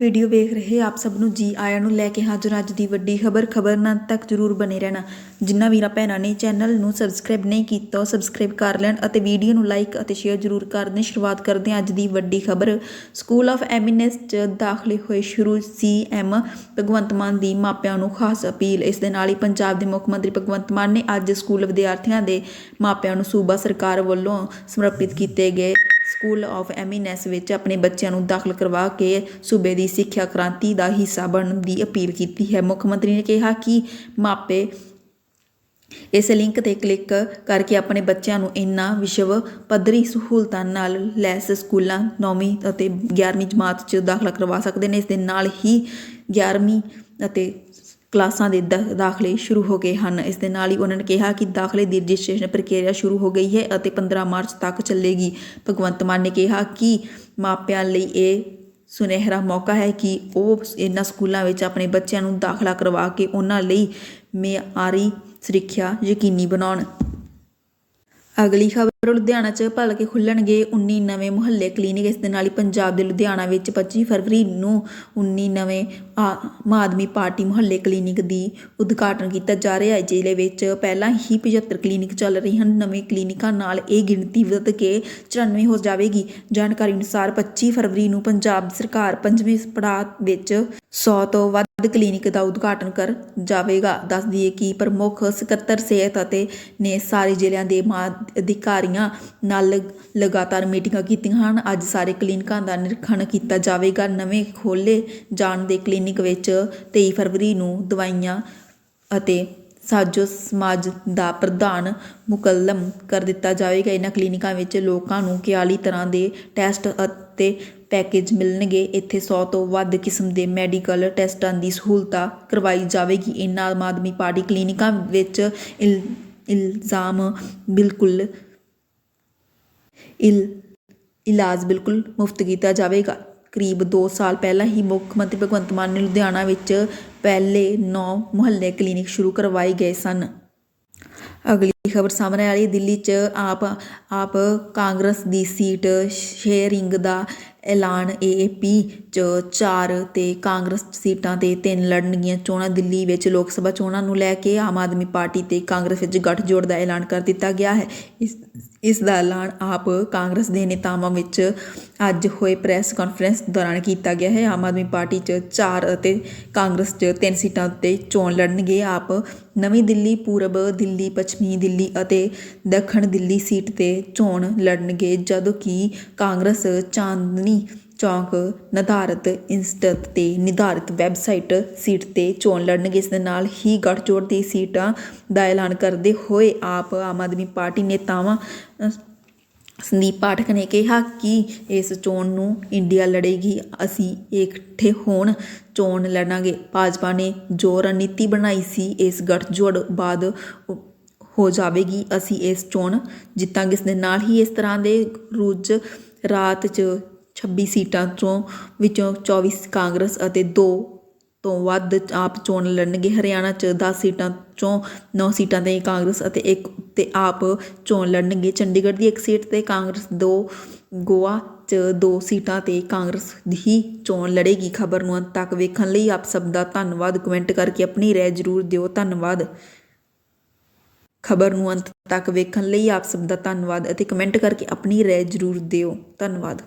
Video ਵੇਖ ਰਹੇ ਆਪ ਸਭ ਨੂੰ ਜੀ ਆਇਆਂ ਨੂੰ ਲੈ ਕੇ ਹਾਜ਼ਰ ਅੱਜ ਦੀ ਵੱਡੀ ਖਬਰ ਖਬਰ ਨਾਲ ਤੱਕ ਜਰੂਰ ਬਨੇ ਰਹਿਣਾ। ਜਿਨ੍ਹਾਂ ਵੀਰਾਂ ਭੈਣਾਂ ਨੇ ਚੈਨਲ ਨੂੰ ਸਬਸਕ੍ਰਾਈਬ ਨਹੀਂ ਕੀਤਾ, ਉਹ ਸਬਸਕ੍ਰਾਈਬ ਕਰ ਲੈਣ ਅਤੇ ਵੀਡੀਓ ਨੂੰ ਲਾਈਕ ਅਤੇ ਸ਼ੇਅਰ ਜਰੂਰ ਕਰ ਦੇਣ ਸ਼ੁਰੂਆਤ ਕਰਦੇ ਹਾਂ ਅੱਜ ਦੀ ਵੱਡੀ ਖਬਰ। ਸਕੂਲ ਆਫ ਐਮਿਨੈਂਸ ਚ ਦਾਖਲੇ ਹੋਏ ਸ਼ੁਰੂ ਸੀਐਮ ਭਗਵੰਤ ਮਾਨ ਦੀ ਮਾਪਿਆਂ ਨੂੰ ਖਾਸ ਅਪੀਲ। ਇਸ ਦੇ ਨਾਲ ਹੀ ਪੰਜਾਬ ਦੇ ਮੁੱਖ ਮੰਤਰੀ ਭਗਵੰਤ ਮਾਨ ਨੇ ਅੱਜ ਸਕੂਲ ਵਿਦਿਆਰਥੀਆਂ ਦੇ ਮਾਪਿਆਂ ਨੂੰ ਸੂਬਾ ਸਰਕਾਰ ਵੱਲੋਂ ਸਮਰਪਿਤ ਕੀਤੇ ਗਏ ਸਕੂਲ ਆਫ ਐਮਿਨੈਂਸ ਵਿੱਚ ਆਪਣੇ ਬੱਚਿਆਂ ਨੂੰ ਦਾਖਲ ਕਰਵਾ ਕੇ ਸੂਬੇ ਦੀ ਸਿੱਖਿਆ ਕ੍ਰਾਂਤੀ ਦਾ ਹਿੱਸਾ ਬਣਨ ਦੀ ਅਪੀਲ ਕੀਤੀ ਹੈ। ਮੁੱਖ ਮੰਤਰੀ ਨੇ ਕਿਹਾ ਕਿ ਮਾਪੇ ਇਸ ਲਿੰਕ ਤੇ ਕਲਿੱਕ ਕਰਕੇ ਆਪਣੇ ਬੱਚਿਆਂ ਨੂੰ ਇਨ੍ਹਾਂ ਵਿਸ਼ਵ ਪੱਧਰੀ ਸਹੂਲਤਾਂ ਨਾਲ ਲੈਸ ਸਕੂਲਾਂ 9ਵੀਂ ਅਤੇ 11ਵੀਂ ਜਮਾਤ 'ਚ ਦਾਖਲਾ ਕਰਵਾ ਸਕਦੇ ਨੇ। ਇਸ ਦੇ ਨਾਲ ਹੀ 11ਵੀਂ ਅਤੇ ਕਲਾਸਾਂ ਦੇ ਦ- ਦਾਖਲੇ ਸ਼ੁਰੂ ਹੋ ਗਏ ਹਨ। ਇਸ ਦੇ ਨਾਲ ਹੀ ਉਹਨਾਂ ਨੇ ਕਿਹਾ ਕਿ ਦਾਖਲੇ ਦੀ ਰਜਿਸਟ੍ਰੇਸ਼ਨ ਪ੍ਰਕਿਰਿਆ ਸ਼ੁਰੂ ਹੋ ਗਈ ਹੈ ਅਤੇ 15 ਮਾਰਚ ਤੱਕ ਚੱਲੇਗੀ। ਭਗਵੰਤ ਮਾਨ ਨੇ ਕਿਹਾ ਕਿ ਮਾਪਿਆਂ ਲਈ ਇਹ ਸੁਨਹਿਰਾ ਮੌਕਾ ਹੈ ਕਿ ਉਹ ਇਹਨਾਂ ਸਕੂਲਾਂ ਵਿੱਚ ਆਪਣੇ ਬੱਚਿਆਂ ਨੂੰ ਦਾਖਲਾ ਕਰਵਾ ਕੇ ਉਹਨਾਂ ਲਈ ਮਿਆਰੀ ਸਿੱਖਿਆ ਯਕੀਨੀ ਬਣਾਉਣ। ਅਗਲੀ ਖਬਰ, ਲੁਧਿਆਣਾ 'ਚ ਭਲਕੇ ਖੁੱਲਣਗੇ 19 ਨਵੇਂ ਮੁਹੱਲੇ ਕਲੀਨਿਕ, ਇਸ ਦੇ ਨਾਲ ਹੀ ਪੰਜਾਬ ਦੇ ਲੁਧਿਆਣਾ ਵਿੱਚ 25 ਫਰਵਰੀ ਨੂੰ 19 ਨਵੇਂ ਆ- ਆਮ ਆਦਮੀ ਪਾਰਟੀ ਮੁਹੱਲੇ ਕਲੀਨਿਕ ਦੀ ਉਦਘਾਟਨ ਕੀਤਾ ਜਾ ਰਿਹਾ ਹੈ। ਜ਼ਿਲ੍ਹੇ ਵਿੱਚ ਪਹਿਲਾਂ ਹੀ 75 ਕਲੀਨਿਕ ਚੱਲ ਰਹੇ ਹਨ। ਨਵੇਂ ਕਲੀਨਿਕਾਂ ਨਾਲ ਇਹ ਗਿਣਤੀ ਵਧ ਕੇ 94 ਹੋ ਜਾਵੇਗੀ। ਜਾਣਕਾਰੀ ਅਨੁਸਾਰ 25 ਫਰਵਰੀ ਨੂੰ ਪੰਜਾਬ ਸਰਕਾਰ ਪੰਜਵੇਂ ਪੜਾਅ ਵਿੱਚ 100 ਤੋਂ ਵੱਧ ਕਲੀਨਿਕ ਦਾ ਉਦਘਾਟਨ ਕਰ ਜਾਵੇਗਾ। ਦੱਸ ਦਈਏ ਕਿ ਪ੍ਰਮੁੱਖ ਸਕੱਤਰ ਸਿਹਤ ਅਤੇ ਨੇ ਸਾਰੇ ਜ਼ਿਲ੍ਹਿਆਂ ਦੇ ਮਾਂ ਅਧਿਕਾਰੀਆਂ ਨਾਲ ਲਗਾਤਾਰ ਮੀਟਿੰਗਾਂ ਕੀਤੀਆਂ ਹਨ। ਅੱਜ ਸਾਰੇ ਕਲੀਨਿਕਾਂ ਦਾ ਨਿਰੀਖਣ ਕੀਤਾ ਜਾਵੇਗਾ। ਨਵੇਂ ਖੋਲੇ ਜਾਣ ਦੇ ਕਲੀਨਿਕ ਵਿੱਚ 23 ਫਰਵਰੀ ਨੂੰ ਦਵਾਈਆਂ ਅਤੇ ਸਾਜੋ ਸਮਾਜ ਦਾ ਪ੍ਰਧਾਨ ਮੁਕੱਲਮ ਕਰ ਦਿੱਤਾ ਜਾਵੇਗਾ। ਇਹਨਾਂ ਕਲੀਨਿਕਾਂ ਵਿੱਚ ਲੋਕਾਂ ਨੂੰ 41 ਤਰ੍ਹਾਂ ਦੇ ਟੈਸਟ ਅਤੇ ਪੈਕੇਜ ਮਿਲਣਗੇ। ਇੱਥੇ 100 ਤੋਂ ਵੱਧ ਕਿਸਮ ਦੇ ਮੈਡੀਕਲ ਟੈਸਟਾਂ ਦੀ ਸਹੂਲਤਾਂ ਕਰਵਾਈ ਜਾਵੇਗੀ। ਇਹਨਾਂ ਆਮ ਆਦਮੀ ਪਾਰਟੀ ਕਲੀਨਿਕਾਂ ਵਿੱਚ ਇਲ- ਇਲਜ਼ਾਮ ਬਿਲਕੁਲ ਇਲ, ਇਲਾਜ ਬਿਲਕੁਲ ਮੁਫਤ ਕੀਤਾ ਜਾਵੇਗਾ। ਕਰੀਬ 2 ਸਾਲ ਪਹਿਲਾਂ ਹੀ ਮੁੱਖ ਮੰਤਰੀ ਭਗਵੰਤ ਮਾਨ ਨੇ ਲੁਧਿਆਣਾ ਵਿੱਚ ਪਹਿਲੇ 9 ਮੁਹੱਲੇ ਕਲੀਨਿਕ ਸ਼ੁਰੂ ਕਰਵਾਏ ਗਏ ਸਨ। ਅਗਲੀ ਖਬਰ ਸਾਹਮਣੇ ਆ ਰਹੀ ਹੈ, ਦਿੱਲੀ 'ਚ ਆਪ ਆਪ ਕਾਂਗਰਸ ਦੀ ਸੀਟ ਸ਼ੇਅਰਿੰਗ ਦਾ ਐਲਾਨ ਏਏਪੀ 'ਚ 4 ਤੇ ਕਾਂਗਰਸ ਸੀਟਾਂ ਤੇ 3 ਲੜਨਗੀਆਂ ਚੋਣਾਂ। ਦਿੱਲੀ ਵਿੱਚ ਲੋਕ ਸਭਾ ਚੋਣਾਂ ਨੂੰ ਲੈ ਕੇ ਆਮ ਆਦਮੀ ਪਾਰਟੀ ਤੇ ਕਾਂਗਰਸ ਵਿੱਚ ਗੱਠਜੋੜ ਦਾ ਐਲਾਨ ਕਰ ਦਿੱਤਾ ਗਿਆ ਹੈ। ਇਸ ਇਸ ਦਾ ਐਲਾਨ ਆਪ ਕਾਂਗਰਸ ਦੇ ਨੇਤਾਵਾਂ ਵਿੱਚ ਅੱਜ ਹੋਏ ਪ੍ਰੈਸ ਕਾਨਫਰੰਸ ਦੌਰਾਨ ਕੀਤਾ ਗਿਆ ਹੈ। ਆਮ ਆਦਮੀ ਪਾਰਟੀ 'ਚ 4 ਅਤੇ ਕਾਂਗਰਸ 'ਚ 3 ਸੀਟਾਂ ਉੱਤੇ ਚੋਣ ਲੜਨਗੇ। ਆਪ ਨਵੀਂ ਦਿੱਲੀ ਪੂਰਬ ਦਿੱਲੀ ਪੱਛਮੀ ਦਿੱਲੀ ਦਿੱਲੀ ਅਤੇ ਦੱਖਣ ਦਿੱਲੀ ਸੀਟ ਤੇ ਚੋਣ ਲੜਨਗੇ, ਜਦੋਂ ਕਿ ਕਾਂਗਰਸ ਚਾਂਦਨੀ ਚੌਂਕ, ਨਿਰਧਾਰਤ ਇੰਸਟਤ ਤੇ ਨਿਰਧਾਰਤ ਵੈਬਸਾਈਟ ਸੀਟ ਤੇ ਚੋਣ ਲੜਨਗੇ। ਇਸ ਦੇ ਨਾਲ ਹੀ ਗੱਠਜੋੜ ਦੀ ਸੀਟਾਂ ਦਾ ਐਲਾਨ ਕਰਦੇ ਹੋਏ ਆਪ ਆਮ ਆਦਮੀ ਪਾਰਟੀ ਨੇਤਾਵਾਂ ਸੰਦੀਪ ਪਾਠਕ ਨੇ ਕਿਹਾ ਕਿ ਇਸ ਚੋਣ ਨੂੰ ਇੰਡੀਆ ਲੜੇਗੀ, ਅਸੀਂ ਇਕੱਠੇ ਹੋਣ ਚੋਣ ਲੜਾਂਗੇ। ਭਾਜਪਾ ਨੇ ਜੋ ਰਣਨੀਤੀ ਬਣਾਈ ਸੀ, ਇਸ ਗੱਠਜੋੜ ਬਾਅਦ ਹੋ ਜਾਵੇਗੀ, ਅਸੀਂ ਇਸ ਚੋਣ ਜਿੱਤਾਂਗੇ। ਇਸ ਦੇ ਨਾਲ ਹੀ ਇਸ ਤਰ੍ਹਾਂ ਦੇ ਰੋਜ਼ ਰਾਤ 'ਚ 26 ਸੀਟਾਂ ਚੋਂ ਵਿੱਚੋਂ 24 ਕਾਂਗਰਸ ਅਤੇ 2 ਤੋਂ ਵੱਧ ਆਪ ਚੋਣ ਲੜਨਗੇ। ਹਰਿਆਣਾ 'ਚ 10 ਸੀਟਾਂ ਚੋਂ 9 ਸੀਟਾਂ ਤੇ ਕਾਂਗਰਸ ਅਤੇ ਇੱਕ ਤੇ ਆਪ ਚੋਣ ਲੜਨਗੇ। ਚੰਡੀਗੜ੍ਹ ਦੀ ਇੱਕ ਸੀਟ ਤੇ ਕਾਂਗਰਸ ਦੋ, ਗੋਆ 'ਚ ਦੋ ਸੀਟਾਂ ਤੇ ਕਾਂਗਰਸ ਹੀ ਚੋਣ ਲੜੇਗੀ। ਖਬਰ ਨੂੰ ਅੰਤ ਤੱਕ ਵੇਖਣ ਲਈ ਆਪ ਸਭ ਦਾ ਧੰਨਵਾਦ। ਕਮੈਂਟ ਕਰਕੇ ਆਪਣੀ ਰਾਏ ਜ਼ਰੂਰ ਦਿਓ। ਧੰਨਵਾਦ। ਖਬਰ ਨੂੰ ਅੰਤ ਤੱਕ ਵੇਖਣ ਲਈ ਆਪ ਸਭ ਦਾ ਧੰਨਵਾਦ ਅਤੇ ਕਮੈਂਟ ਕਰਕੇ ਆਪਣੀ ਰਾਏ ਜ਼ਰੂਰ ਦਿਓ। ਧੰਨਵਾਦ।